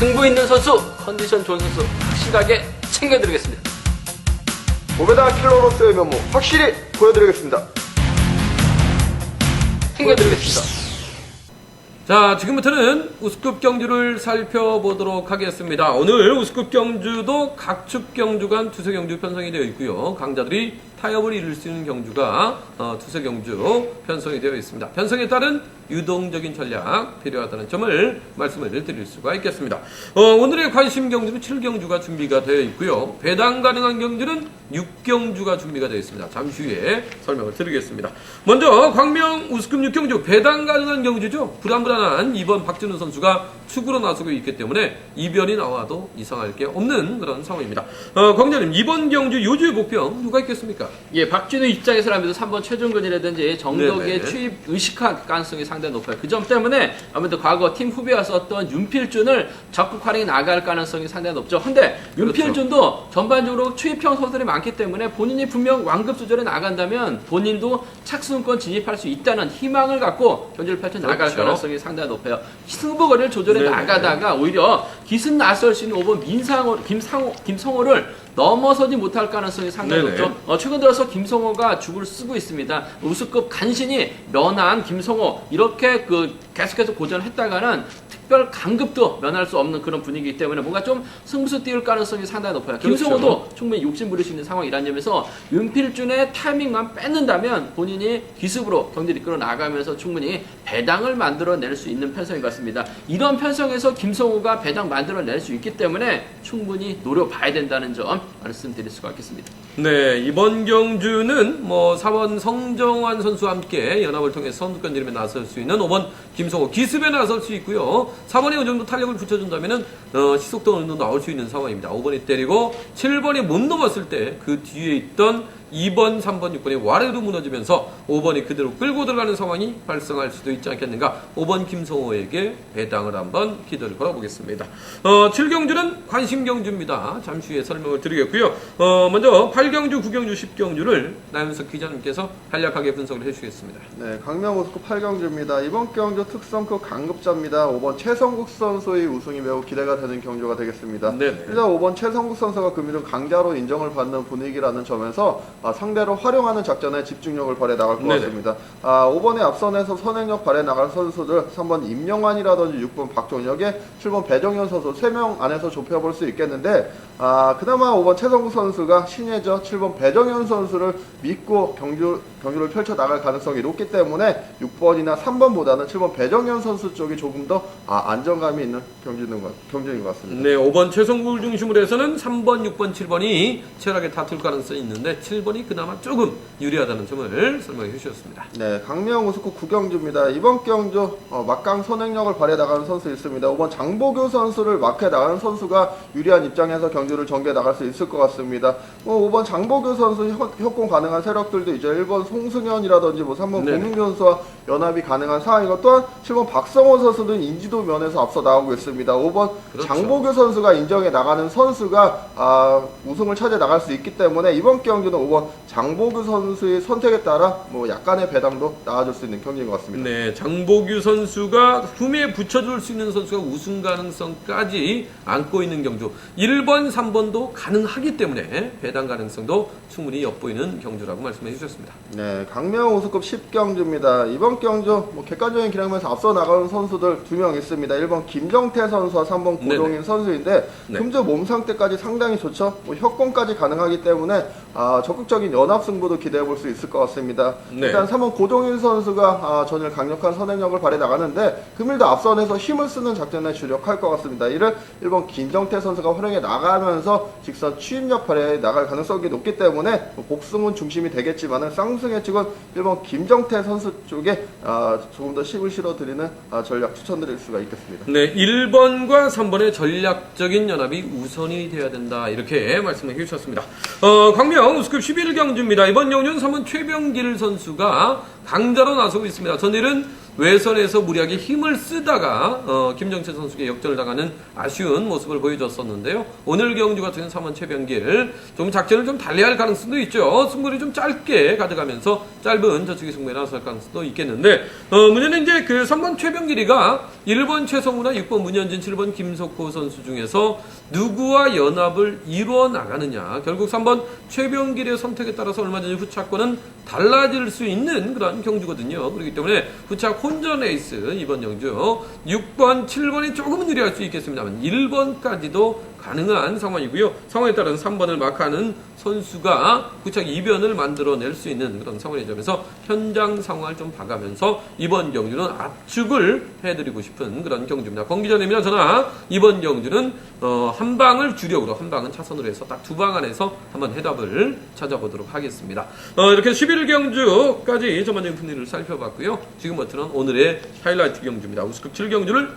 승부 있는 선수, 컨디션 좋은 선수 확실하게 챙겨드리겠습니다. 모베다 킬러로서의 면모 확실히 보여드리겠습니다. 챙겨드리겠습니다. 자, 지금부터는 우스급 경주를 살펴보도록 하겠습니다. 오늘 우스급 경주도 각축 경주 간 투세 경주 편성이 되어 있고요. 강자들이 타협을 이룰 수 있는 경주가 어, 투세 경주 편성이 되어 있습니다. 편성에 따른 유동적인 전략 필요하다는 점을 말씀을 드릴 수가 있겠습니다. 어, 오늘의 관심 경주는 7경주가 준비가 되어 있고요. 배당 가능한 경주는 6경주가 준비가 되어 있습니다. 잠시 후에 설명을 드리겠습니다. 먼저 광명 우스급 6경주 배당 가능한 경주죠. 불안불안한 이번 박진우 선수가 축으로 나서고 있기 때문에 이변이 나와도 이상할 게 없는 그런 상황입니다. 어, 광장님 이번 경주 요주의 목표 누가 있겠습니까? 예, 박진우 입장에서라면 3번 최종근이라든지 정덕의 네네. 취입 의식할 가능성이 상당히 높아요. 그 점 때문에 아무래도 과거 팀 후배와 썼던 윤필준을 적극 활용해 나갈 가능성이 상당히 높죠. 근데 윤필준도 전반적으로 추입형 선수들이 많기 때문에 본인이 분명 완급 조절에 나간다면 본인도 착수권 진입할 수 있다는 희망을 갖고 경기를 펼쳐 나갈 그렇죠. 가능성이 상당히 높아요. 승부거리를 조절해 네네. 나가다가 오히려 기승 나설 수 있는 5번 민상호, 김상호, 김성호를 넘어서지 못할 가능성이 상당히 네네. 높죠. 어, 최근 들어서 김성호가 죽을 쓰고 있습니다. 우수급 간신히 면한 김성호 이렇게 그 계속해서 고전했다가는 특별 강급도 면할 수 없는 그런 분위기이기 때문에 뭔가 좀 승부수 띄울 가능성이 상당히 높아요. 그렇죠. 김성호도 충분히 욕심 부릴 수 있는 상황이라는 점에서 윤필준의 타이밍만 뺏는다면 본인이 기습으로 경기를 이끌어 나가면서 충분히 배당을 만들어낼 수 있는 편성인 것 같습니다. 이런 편성에서 김성호가 배당 만들어낼 수 있기 때문에 충분히 노려봐야 된다는 점 말씀드릴 수가 있겠습니다. 네, 이번 경주는 뭐 4번 성정환 선수와 함께 연합을 통해 선두권 지름에 나설 수 있는 5번 김 성호 기습에 나설 수 있고요. 4번이 어느 정도 탄력을 붙여준다면은 어, 시속도 어느 정도 나올 수 있는 상황입니다. 5번이 때리고 7번이 못 넘었을 때 그 뒤에 있던 2번, 3번, 6번이 와래도 무너지면서 5번이 그대로 끌고 들어가는 상황이 발생할 수도 있지 않겠는가. 5번 김성호에게 배당을 한번 기도를 걸어보겠습니다. 어, 7경주는 관심경주입니다. 잠시 후에 설명을 드리겠고요. 어, 먼저 8경주, 9경주, 10경주를 나윤석 기자님께서 간략하게 분석을 해주시겠습니다. 네, 강명 우스급 8경주입니다. 이번 경주 특성급 강급자입니다. 5번 최성국 선수의 우승이 매우 기대가 되는 경주가 되겠습니다. 네네. 일단 5번 최성국 선수가 금일은 강자로 인정을 받는 분위기라는 점에서 아, 상대로 활용하는 작전에 집중력을 발휘해 나갈 것 네네. 같습니다. 아, 5번에 앞선에서 선행력 발휘해 나갈 선수들 3번 임영환이라든지 6번 박종혁에 7번 배정현 선수 3명 안에서 좁혀볼 수 있겠는데 아, 그나마 5번 최성국 선수가 신예저 7번 배정현 선수를 믿고 경주, 경주를 펼쳐 나갈 가능성이 높기 때문에 6번이나 3번보다는 7번 배정현 선수 쪽이 조금 더 아, 안정감이 있는 경주인 것, 경주인 것 같습니다. 네, 5번 최성국을 중심으로 해서는 3번, 6번, 7번이 치열하게 다툴 가능성이 있는데 7번이 그나마 조금 유리하다는 점을 설명해 주셨습니다. 네, 강명 우스쿠 구경주입니다. 이번 경주 어, 막강 선행력을 발휘해 나가는 선수 있습니다. 5번 장보교 선수를 막해 나가는 선수가 유리한 입장에서 경주 를 전개해 나갈 수 있을 것 같습니다. 뭐 5번 장보교 선수 협, 협공 가능한 세력들도 이제 1번 송승현이라든지 뭐 3번 네네. 공민규 선수와 연합이 가능한 상황이고 또한 7번 박성원 선수는 인지도 면에서 앞서 나오고 있습니다. 5번 그렇죠. 장보교 선수가 인정해 나가는 선수가 아, 우승을 차지해 나갈 수 있기 때문에 이번 경주는 5번 장보교 선수의 선택에 따라 뭐 약간의 배당도 나와줄 수 있는 경기인 것 같습니다. 네, 장보규 선수가 흠에 붙여줄 수 있는 선수가 우승 가능성까지 안고 있는 경주. 1번, 3 번도 가능하기 때문에 배당 가능성도 충분히 엿보이는 경주라고 말씀해 주셨습니다. 네, 강명 우승급 10경주입니다. 이번 경주 뭐 객관적인 기량면서 앞서 나가는 선수들 두 명 있습니다. 1번 김정태 선수와 3번 고동인 네네. 선수인데 네. 금주 몸 상태까지 상당히 좋죠. 뭐 협공까지 가능하기 때문에 아, 적극적인 연합 승부도 기대해 볼 수 있을 것 같습니다. 네. 일단 3번 고동인 선수가 아, 전일 강력한 선행력을 발휘해 나가는데 금일도 앞선에서 힘을 쓰는 작전에 주력할 것 같습니다. 이를 1번 김정태 선수가 활용해 나가면서 직선 추임력 발휘해 나갈 가능성이 높기 때문에 뭐 복승은 중심이 되겠지만은 쌍승의 측은 1번 김정태 선수 쪽에 아, 조금 더 힘을 실어드리는 아, 전략 추천드릴 수가 있겠습니다. 네, 1번과 3번의 전략적인 연합이 우선이 돼야 된다. 이렇게 말씀해 주셨습니다. 어, 광명 우스급 11경주입니다. 이번 경주는 3번 최병길 선수가 강자로 나서고 있습니다. 전일은 외선에서 무리하게 힘을 쓰다가 어, 김정채 선수에게 역전을 당하는 아쉬운 모습을 보여줬었는데요. 오늘 경주 같은 경우는 3번 최병길 좀 작전을 좀 달리할 가능성도 있죠. 승부를 좀 짧게 가져가면서 짧은 저축이 승부에 나설 가능성도 있겠는데 어, 문제는 이제 그 3번 최병길이가 1번 최성우나 6번 문현진, 7번 김석호 선수 중에서 누구와 연합을 이루어 나가느냐. 결국 3번 최병길의 선택에 따라서 얼마든지 후차권은 달라질 수 있는 그런 경주거든요. 그렇기 때문에 후차 혼전 에이스 이번 경주 6번, 7번이 조금은 유리할 수 있겠습니다만 1번까지도 가능한 상황이고요. 상황에 따른 3번을 마크하는 선수가 구착 이변을 만들어낼 수 있는 그런 상황이 점에서 현장 상황을 좀 봐가면서 이번 경주는 압축을 해드리고 싶은 그런 경주입니다. 권기자님이나 저나 이번 경주는 어, 한 방을 주력으로 한 방은 차선으로 해서 딱 두 방 안에서 한번 해답을 찾아보도록 하겠습니다. 어, 이렇게 11 경주까지 전반적인 분위기를 살펴봤고요. 지금부터는 오늘의 하이라이트 경주입니다. 우스컵 7경주를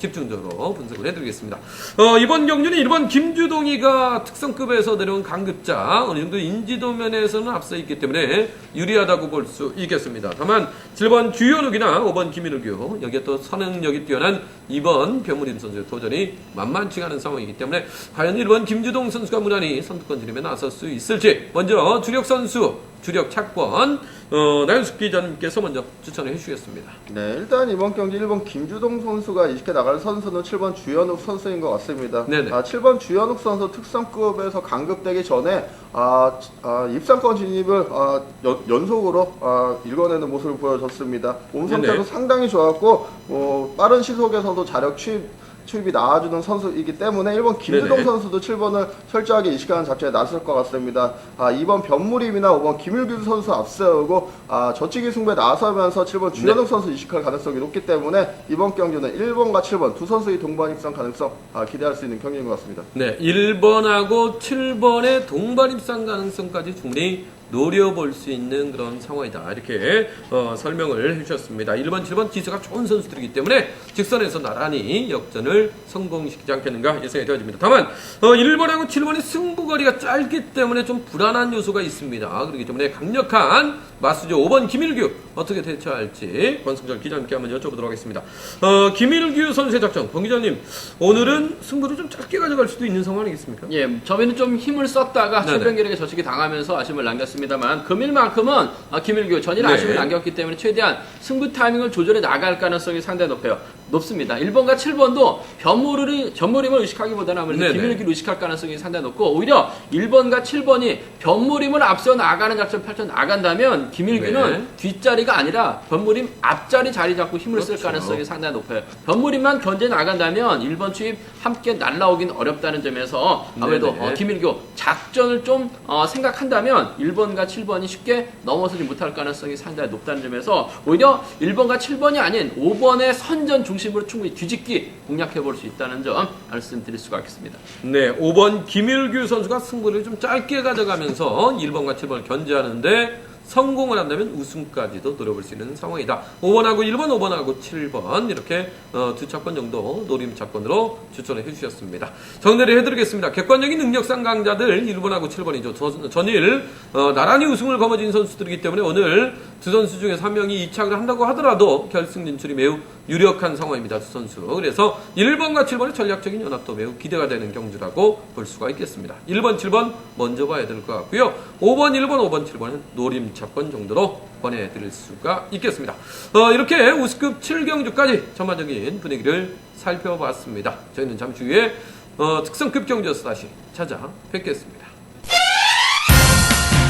집중적으로 분석을 해드리겠습니다. 어, 이번 경주는 1번 김주동이가 특성급에서 내려온 강급자 어느 정도 인지도 면에서는 앞서 있기 때문에 유리하다고 볼 수 있겠습니다. 다만 7번 주현욱이나 5번 김인욱이 여기에 또 선행력이 뛰어난 2번 변무림 선수의 도전이 만만치 않은 상황이기 때문에 과연 1번 김주동 선수가 무난히 선두권 지름에 나설 수 있을지 먼저 주력 선수 주력 착권 어, 나윤숙 기자님께서 먼저 추천을 해주시겠습니다. 네, 일단 이번 경기 1번 김주동 선수가 이식해 나갈 선수는 7번 주현욱 선수인 것 같습니다. 네네. 아, 7번 주현욱 선수 특성급에서 강급되기 전에 아, 아, 입상권 진입을 아, 연, 속으로 아, 읽어내는 모습을 보여줬습니다. 몸 상태도. 상당히 좋았고 어, 빠른 시속에서도 자력 취입 투입이 나와주는 선수이기 때문에 1번 김주동 네네. 선수도 7번을 철저하게 이식하는 작전에 나설 것 같습니다. 아, 2번 변무림이나 5번 김일규 선수 앞세우고 아, 저치기 승부에 나서면서 7번 주현욱 선수 이식할 가능성이 높기 때문에 이번 경기는 1번과 7번 두 선수의 동반 입상 가능성 아, 기대할 수 있는 경기인 것 같습니다. 네, 1번하고 7번의 동반 입상 가능성까지 충분히 노려볼 수 있는 그런 상황이다. 이렇게 어, 설명을 해주셨습니다. 1번, 7번 기세가 좋은 선수들이기 때문에 직선에서 나란히 역전을 성공시키지 않겠는가 예상이 되어집니다. 다만 어, 1번하고 7번의 승부거리가 짧기 때문에 좀 불안한 요소가 있습니다. 그렇기 때문에 강력한 마수조 5번 김일규 어떻게 대처할지 권승철 기자님께 한번 여쭤보도록 하겠습니다. 어, 김일규 선수의 작전, 권 기자님 오늘은 승부를 좀 짧게 가져갈 수도 있는 상황 아니겠습니까? 예, 저희는 좀 힘을 썼다가. 최병길에게 저치기 당하면서 아쉬움을 남겼습니다 만 금일만큼은 아, 김일규 전일 네. 아쉬움을 남겼기 때문에 최대한 승부 타이밍을 조절해 나갈 가능성이 상당히 높아요. 높습니다. 1번과 7번도 변모를 변모림을 의식하기보다는 아무래도 네네. 김일규를 의식할 가능성이 상당히 높고 오히려 1번과 7번이 변모림을 앞서 나가는 작전 펼쳐 나간다면 김일규는 네. 뒷자리가 아니라 변모림 앞자리 자리 잡고 힘을 쓸 그렇죠. 가능성이 상당히 높아요. 변모림만 견제 나간다면 1번 추입 함께 날라오긴 어렵다는 점에서 아무래도. 어, 김일규 작전을 좀 어, 생각한다면 1번과 7번이 쉽게 넘어서지 못할 가능성이 상당히 높다는 점에서 오히려 1번과 7번이 아닌 5번의 선전 중심 으로 충분히 뒤집기 공략해 볼 수 있다는 점 말씀드릴 수가 있겠습니다. 네, 5번 김일규 선수가 승부를 좀 짧게 가져가면서 1번과 7번을 견제하는데 성공을 한다면 우승까지도 노려볼 수 있는 상황이다. 5번하고 1번, 5번하고 7번 이렇게 어, 두 차권 정도 노림 차권으로 추천을 해주셨습니다. 정리를 해드리겠습니다. 객관적인 능력상 강자들 1번하고 7번이죠. 저- 전일 어, 나란히 우승을 거머쥔 선수들이기 때문에 오늘 두 선수 중에서 한 명이 이착을 한다고 하더라도 결승 진출이 매우 유력한 상황입니다. 두 선수. 그래서 1번과 7번의 전략적인 연합도 매우 기대가 되는 경주라고 볼 수가 있겠습니다. 1번, 7번 먼저 봐야 될 것 같고요. 5번, 1번, 5번, 7번은 노림 차권 정도로 권해드릴 수가 있겠습니다. 어, 이렇게 우스급 7경주까지 전반적인 분위기를 살펴봤습니다. 저희는 잠시 후에 어, 특성급 경주에서 다시 찾아뵙겠습니다.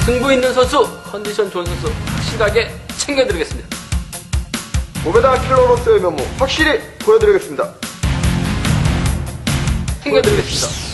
승부 있는 선수, 컨디션 좋은 선수 확실하게 챙겨드리겠습니다. 모베다 킬러로서의 면모 확실히 보여드리겠습니다. 챙겨드리겠습니다.